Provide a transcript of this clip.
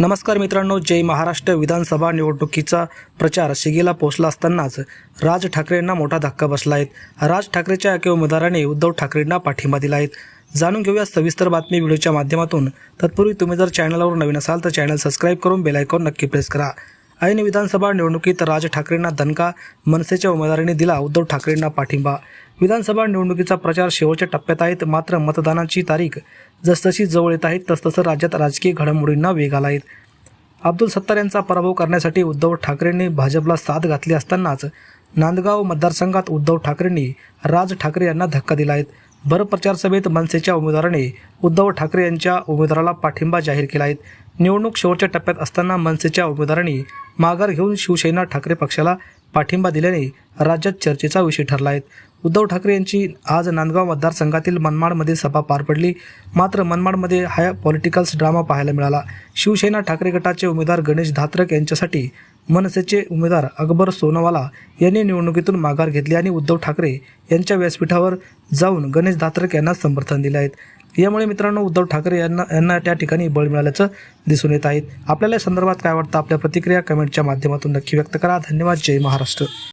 नमस्कार मित्रांनो जय महाराष्ट्र विधानसभा निवडणुकीचा प्रचार शिगेला पोहोचला असतानाच राज ठाकरेंना मोठा धक्का बसला आहे. राज ठाकरेच्या एका उमेदवाराने उद्धव ठाकरेंना पाठिंबा दिला आहे. जाणून घेऊया सविस्तर बातमी व्हिडिओच्या माध्यमातून. तत्पूर्वी तुम्ही जर चॅनलवर नवीन असाल तर चॅनल सबस्क्राईब करून बेल आयकॉन नक्की प्रेस करा. ऐन विधानसभा निवडणुकीत राज ठाकरेंना दणका मनसेच्या उमेदवारांनी दिला उद्धव ठाकरेंना पाठिंबा विधानसभा निवडणुकीचा प्रचार शेवटच्या टप्प्यात आहेत मात्र मतदानाची तारीख जसजशी जवळ येत आहेत तसतसं राज्यात राजकीय घडामोडींना वेग आला आहे अब्दुल सत्तार यांचा पराभव करण्यासाठी उद्धव ठाकरेंनी भाजपला साथ घातली असतानाच नांदगाव मतदारसंघात उद्धव ठाकरेंनी राज ठाकरे यांना धक्का दिला आहे भर सभेत मनसेच्या उमेदवाराने उद्धव ठाकरे यांच्या उमेदवाराला पाठिंबा जाहीर केला आहे निवडणूक शेवटच्या टप्प्यात असताना मनसेच्या उमेदवारांनी माघार घेऊन शिवसेना ठाकरे पक्षाला पाठिंबा दिल्याने राज्यात चर्चेचा विषय ठरला आहे उद्धव ठाकरे यांची आज नांदगाव मतदारसंघातील मनमाडमध्ये सभा पार पडली. मात्र मनमाडमध्ये हाय पॉलिटिकल्स ड्रामा पाहायला मिळाला. शिवसेना ठाकरे गटाचे उमेदवार गणेश धात्रक यांच्यासाठी मनसेचे उमेदवार अकबर सोनवाला यांनी निवडणुकीतून माघार घेतली आणि उद्धव ठाकरे यांच्या व्यासपीठावर जाऊन गणेश धात्रक यांना समर्थन दिले आहेत. यामुळे मित्रांनो उद्धव ठाकरे यांना यांना त्या ठिकाणी बळ मिळाल्याचं दिसून येत आहेत आपल्याला या संदर्भात काय वाटतं? आपल्या प्रतिक्रिया कमेंटच्या माध्यमातून नक्की व्यक्त करा. धन्यवाद. जय महाराष्ट्र.